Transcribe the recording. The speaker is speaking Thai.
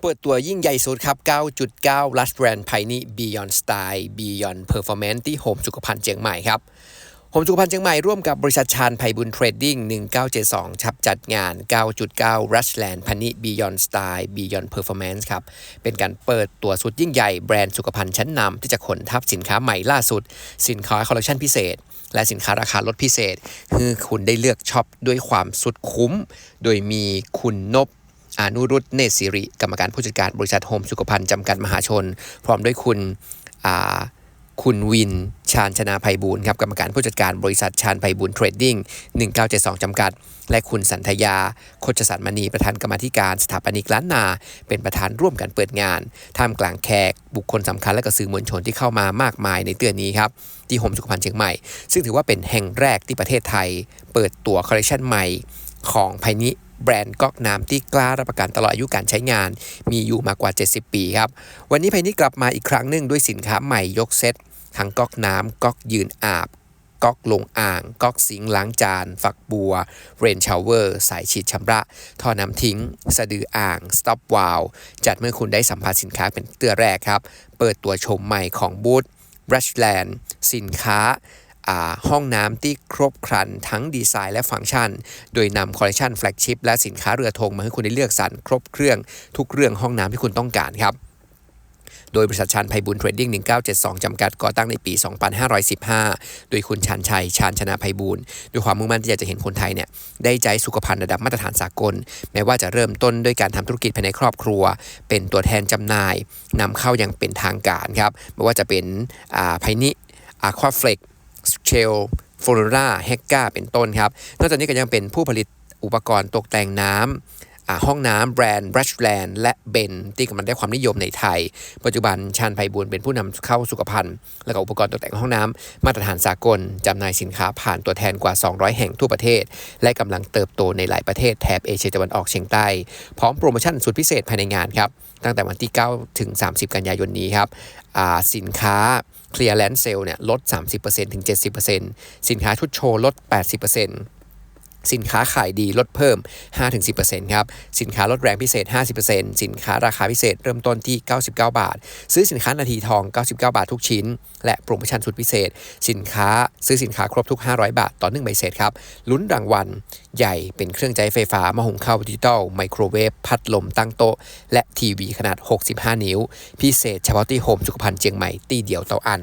เปิดตัวยิ่งใหญ่สุดครับ 9.9 Lush Brand ภายใน Beyond Style Beyond Performance ที่โฮมสุขภัณฑ์เชียงใหม่ครับโฮมสุขภัณฑ์เชียงใหม่ร่วมกับบริษัทชาญไพบุญเทรดดิ้ง 1972ชับจัดงาน 9.9 Rushland พันนิ Beyond Style Beyond Performance ครับ เป็นการเปิดตัวสุดยิ่งใหญ่แบรนด์สุขภัณฑ์ชั้นนำที่จะขนทับสินค้าใหม่ล่าสุด สินค้าคอลเลคชันพิเศษ และสินค้าราคาลดพิเศษ คือคุณได้เลือกช็อปด้วยความสุดคุ้ม โดยมีคุณนบ อนุรุตเนตรสิริ กรรมการผู้จัดการบริษัทโฮมสุขภัณฑ์จำกัดมหาชน พร้อมด้วยคุณคุณวิน ชาญชนาภัยบูลครับกรรมการผู้จัดการบริษัทชาญภัยบูลเทรดดิ้ง1972 จำกัด และคุณสันทยาโคจสันมณีประธานกรรมธิการสถาปนิกล้านนา เป็นประธานร่วมกันเปิดงานท่ามกลางแขก บุคคลสำคัญและก็สื่อมวลชนที่เข้ามามากมายในเตือนนี้ครับที่โฮมสุขภัณฑ์เชียงใหม่ ซึ่งถือว่าเป็นแห่งแรกที่ประเทศไทย เปิดตัวคอลเลคชันใหม่ของภายนิ แบรนด์ก๊อกน้ำที่กล้ารับประกันตลอดอายุการใช้งาน มีอยู่มากกว่า 70 ปีครับ วันนี้ภายนิกลับมาอีกครั้งหนึ่งด้วยสินค้าใหม่ยกเซตทั้งก๊อกน้ำก๊อกยืนอาบก๊อกลงอ่าง ก๊อกสิงล้างจาน ฝักบัว เรนชาวเวอร์ สายฉีดชำระ ท่อน้ำทิ้ง สะดืออ่าง สต็อปวาลจัดเมื่อคุณได้สัมผัสสินค้าเป็นเตือแรกครับ เปิดตัวชมใหม่ของบูธรัชแลนด์สินค้า ห้องน้ำที่ครบครันทั้งดีไซน์และฟังก์ชัน โดยนำคอลเลคชันแฟลกชิพและสินค้าเรือธงมาให้คุณได้เลือกสรรครบเครื่องทุกเรื่องห้องน้ำที่คุณต้องการครับโดยบริษัทชาญไพบุญเทรดดิ้ง 1972 จำกัดก่อตั้งในปี 2515 โดยคุณชาญชัย ชาญชนะไพบูลด้วยความมุ่งมั่นที่อยากจะเห็นคนไทยเนี่ยได้ใจสุขภัณฑ์ระดับมาตรฐานสากล แม้ว่าจะเริ่มต้นด้วยการทำธุรกิจภายในครอบครัว เป็นตัวแทนจำหน่ายนำเข้าอย่างเป็นทางการครับ ไม่ว่าจะเป็นไพนิอาควาเฟล็ก เชลฟลอราเฮกกาเป็นต้นครับ นอกจากนี้ก็ยังเป็นผู้ผลิตอุปกรณ์ตกแต่งน้ำอ่า ห้องน้ำแบรนด์ r u s h l a n d และเบนที่กำลังได้ความนิยมในไทย ปัจจุบันชาญไพบูลเป็นผู้นำเข้าสุขภัณฑ์ และก็อุปกรณ์ตกแต่งห้องน้ำมาตรฐานสากลจำหน่ายสินค้าผ่านตัวแทนกว่า 200 แห่งทั่วประเทศ และกำลังเติบโตในหลายประเทศแถบเอเชียตะวันออกเฉียงใต้ พร้อมโปรโมชั่นสุดพิเศษภายในงานครับตั้งแต่วันที่ 9 ถึง 30 กันยายนนี้ครับสินค้า Clear Land Sale เนี่ยลด 30%ถึง 70%สินค้าชุดโชว์ลด 80% สินค้าขายดีลดเพิ่ม 5-10%ครับ สินค้าลดแรงพิเศษ 50%สินค้าราคาพิเศษเริ่มต้นที่ 99 บาท ซื้อสินค้านาทีทอง 99 บาททุกชิ้น และโปรโมชั่นสุดพิเศษ สินค้าซื้อสินค้าครบทุก 500 บาท ต่อ1ใบเสร็จครับ ลุ้นรางวัล ใหญ่เป็นเครื่องใช้ไฟฟ้าม้อหุงข้าวดิจิตอล ไมโครเวฟ พัดลมตั้งโต๊ะ และทีวีขนาด 65 นิ้ว พิเศษเฉพาะที่โฮมสุขภัณฑ์เชียงใหม่ตีเดียวเตาอัน